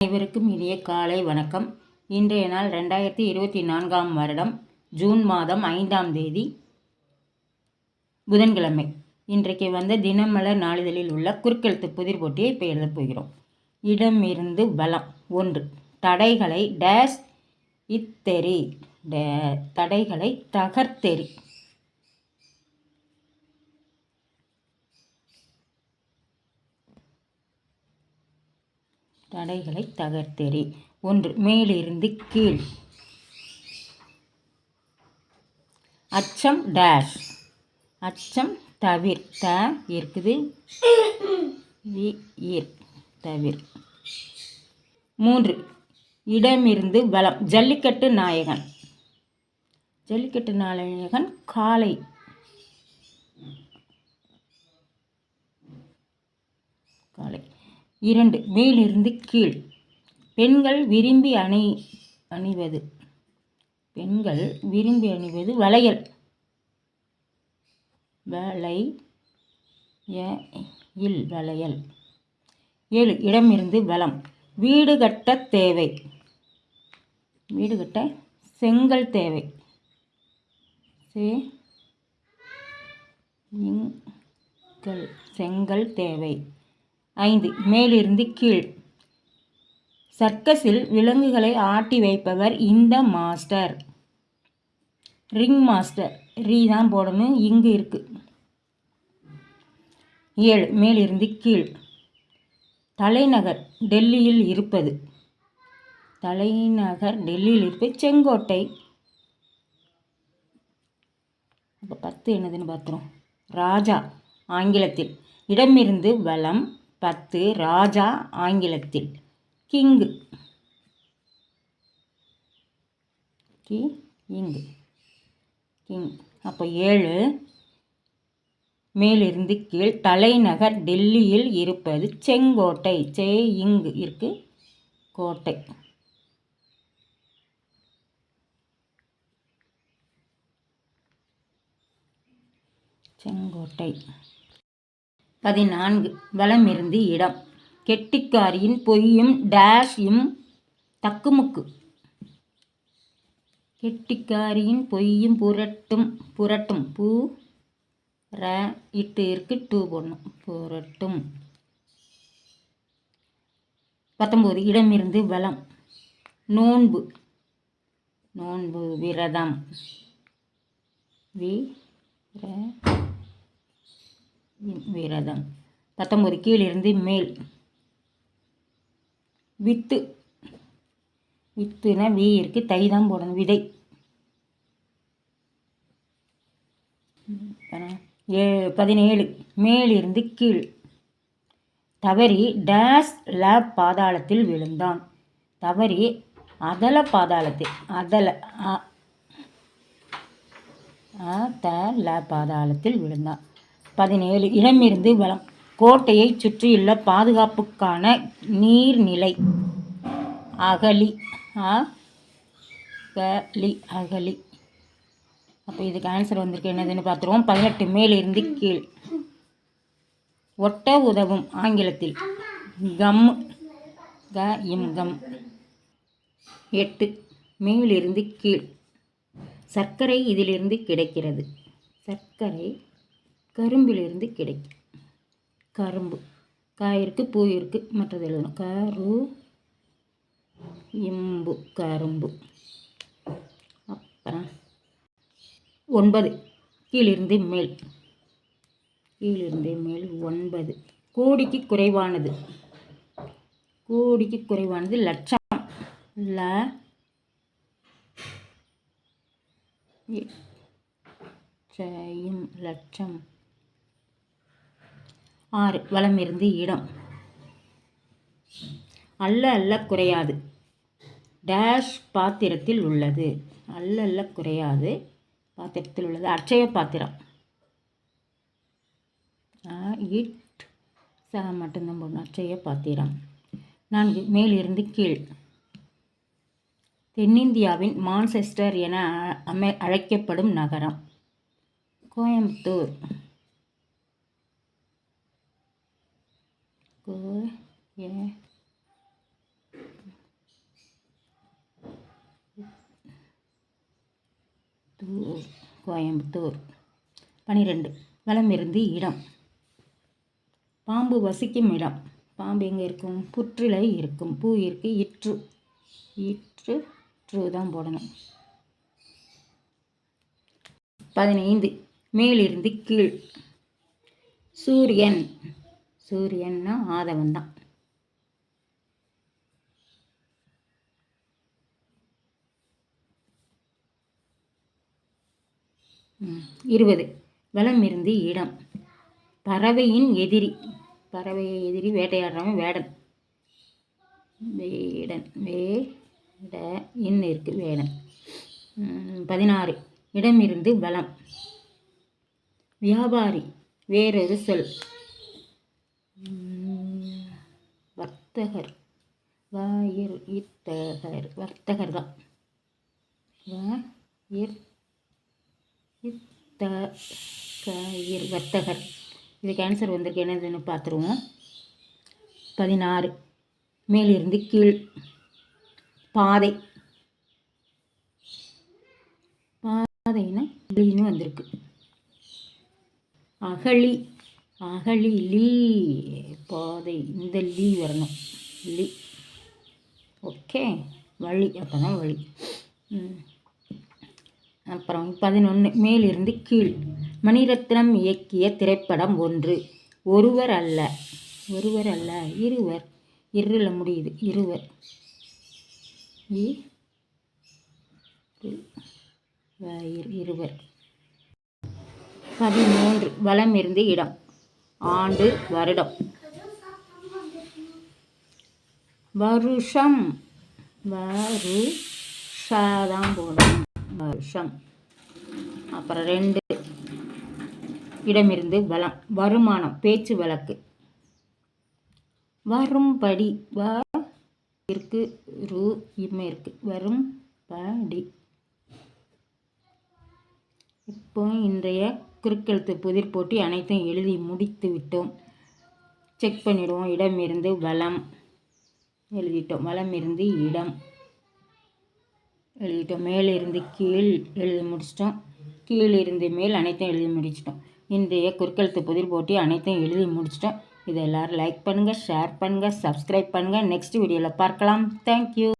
அனைவருக்கும் இனிய காலை வணக்கம். இன்றைய நாள் ரெண்டாயிரத்தி இருபத்தி நான்காம் வருடம் ஜூன் மாதம் ஐந்தாம் தேதி புதன்கிழமை. இன்றைக்கு வந்த தினமலர் நாளிதழில் உள்ள குறுக்கெழுத்து புதிர் போட்டியை இப்போ எழுதப் போகிறோம். இடமிருந்து பலம் ஒன்று தடைகளை டேஷ் இத்தெரி தடைகளை தகர்த்தெறி. தடைகளை தகர்த்தெறி. ஒன்று மேலிருந்து கீழ். அச்சம் டேஷ் அச்சம் தவிர். த இருக்குது ஈர். தவிர். மூன்று இடமிருந்து பலம் ஜல்லிக்கட்டு நாயகன். ஜல்லிக்கட்டு நாயகன் காளை காளை இரண்டு மேலிருந்து கீழ். பெண்கள் விரும்பி அணி அணிவது. பெண்கள் விரும்பி அணிவது வளையல். வளை இல் வளையல். ஏழு இடமிருந்து வளம் வீடு கட்ட தேவை. வீடு கட்ட செங்கல் தேவை. சே செங்கல் தேவை. ஐந்து. மேலிருந்து கீழ். சர்க்கஸில் விலங்குகளை ஆட்டி வைப்பவர் இந்த மாஸ்டர். Ring master. ரீ தான் போடணும். இங்கு இருக்கு. ஏழு. மேலிருந்து கீழ். தலைநகர் டெல்லியில் இருப்பது. தலைநகர் டெல்லியில் இருப்பது செங்கோட்டை. அப்போ பத்து என்னதுன்னு பார்த்துரும் ராஜா ஆங்கிலத்தில். இடமிருந்து வலம். பத்து ராஜா ஆங்கிலத்தில். கிங்கு. கி இங்கு. கிங். அப்போ ஏழு. மேலிருந்து கீழ் தலைநகர் டெல்லியில் இருப்பது செங்கோட்டை. சே இங்கு இருக்கு கோட்டை. செங்கோட்டை. பதினான்கு. வலமிருந்து இடம். கெட்டிக்காரியின் பொய்யும் டேஷும் தக்குமுக்கு. கெட்டிக்காரியின் பொய்யும் புரட்டும் புரட்டும். பூ ர இட்டு இருக்கு டூ போடணும் புரட்டும். பத்தொம்போது. இடமிருந்து வளம். நோன்பு. நோன்பு விரதம். வி ர விரதம். பத்தொம்பது கீழிருந்து மேல். வித்து. வித்துனா வி இருக்கு தை தான் போடணும். விதை. ஏ பதினேழு. மேலிருந்து கீழ். தவறி டேஸ் லேப் பாதாளத்தில் விழுந்தான். தவறி அதல பாதாளத்தில் அதல த ல பாதாளத்தில் விழுந்தான். பதினேழு. இடமிருந்து வளம். கோட்டையை சுற்றியுள்ள பாதுகாப்புக்கான நீர்நிலை. அகலி. அகலி அகலி. அப்போ இதுக்கு ஆன்சர் வந்திருக்கு. என்னதுன்னு பார்த்துருவோம். பதினெட்டு. மேலிருந்து கீழ். ஒட்ட உதவும் ஆங்கிலத்தில். கம். க இம் கம். எட்டு. மேலிருந்து கீழ். சர்க்கரை இதிலிருந்து கிடைக்கிறது. சர்க்கரை கரும்பிலிருந்து கிடைக்கும். கரும்பு. காய் இருக்குது பூ இருக்குது மற்றது எழுதணும். கரு இம்பு கரும்பு. அப்புறம் ஒன்பது. கீழிருந்து மேல். கீழிருந்து மேல் ஒன்பது. கோடிக்கு குறைவானது. கோடிக்கு குறைவானது லட்சம். ல லட்சம். ஆறு. வளமிருந்து இடம். அல்ல அல்ல குறையாது. டேஷ் பாத்திரத்தில் உள்ளது. அல்ல அல்ல குறையாது. பாத்திரத்தில் உள்ளது. அட்சய பாத்திரம். இட். ச மட்டும்தான் போடணும். அட்சய பாத்திரம். நான்கு. மேலிருந்து கீழ். தென்னிந்தியாவின் மான்செஸ்டர் என அமை அழைக்கப்படும் நகரம். கோயம்புத்தூர். கு ஏ கோயம்புத்தூர். பனிரெண்டு. வளமிருந்து இடம். பாம்பு வசிக்கும் இடம். பாம்பு எங்கே இருக்கும்? புற்றிலை இருக்கும். பூ இருக்கு. இற்று. இற்று ட்ரூ தான் போடணும். பதினைந்து. மேலிருந்து கீழ். சூரியன். சூரியன்னா ஆதவன் தான். இருபது. வலம் இருந்து இடம். பறவையின் எதிரி. பறவை எதிரி வேட்டையாடுறவன் வேடன். வேடன். வேட இன் இருக்கு வேடன். பதினாறு. இடம் இருந்து வியாபாரி. வேறொரு சொல். வர்த்தகர். வாயிர் இத்தகர் வர்த்தகர் தான். வாயிர் இத்த கயிர் வர்த்தகர். இதுக்கு ஆன்சர் வந்திருக்கு. என்னதுன்னு பார்த்துருவோம். பதினாறு. மேலிருந்து கீழ். பாதை. பாதைன்னா லீன்னு வந்திருக்கு. அகழி. அகழி லீ பாதை இந்த லீ வரணும். லீ. ஓகே. வழி அப்போ தான் வழி அப்புறம் பதினொன்று மேலிருந்து கீழ். மணிரத்னம் இயக்கிய திரைப்படம் ஒன்று. ஒருவர் அல்ல. ஒருவர் அல்ல. இருவர். இருள முடியுது. இருவர். இரு- இருவர். பதிமூன்று வளம் இருந்து இடம். ஆண்டு வருடம். வருஷம். வரு தான் போடணும் வருஷம். அப்புறம் ரெண்டு. இடமிருந்து வளம் வருமானம் பேச்சு வழக்கு. வரும்படி வ இருக்கு ரு இம்மை இருக்கு. வரும் படி இப்போ இன்றைய குறுக்கெழுத்து புதிர் போட்டி அனைத்தும் எழுதி முடித்து விட்டோம். செக் பண்ணிடுவோம். இடம் இருந்து வளம் எழுதிட்டோம். வளம் இருந்து இடம் எழுதிட்டோம். மேலே இருந்து கீழ் எழுதி முடிச்சிட்டோம். கீழிருந்து மேல் அனைத்தும் எழுதி முடிச்சிட்டோம். இன்றைய குறுக்கெழுத்து புதிர் போட்டி அனைத்தையும் எழுதி முடிச்சிட்டோம். இதை எல்லோரும் லைக் பண்ணுங்கள் ஷேர் பண்ணுங்கள் சப்ஸ்கிரைப் பண்ணுங்கள் நெக்ஸ்ட் வீடியோவில் பார்க்கலாம். தேங்க்யூ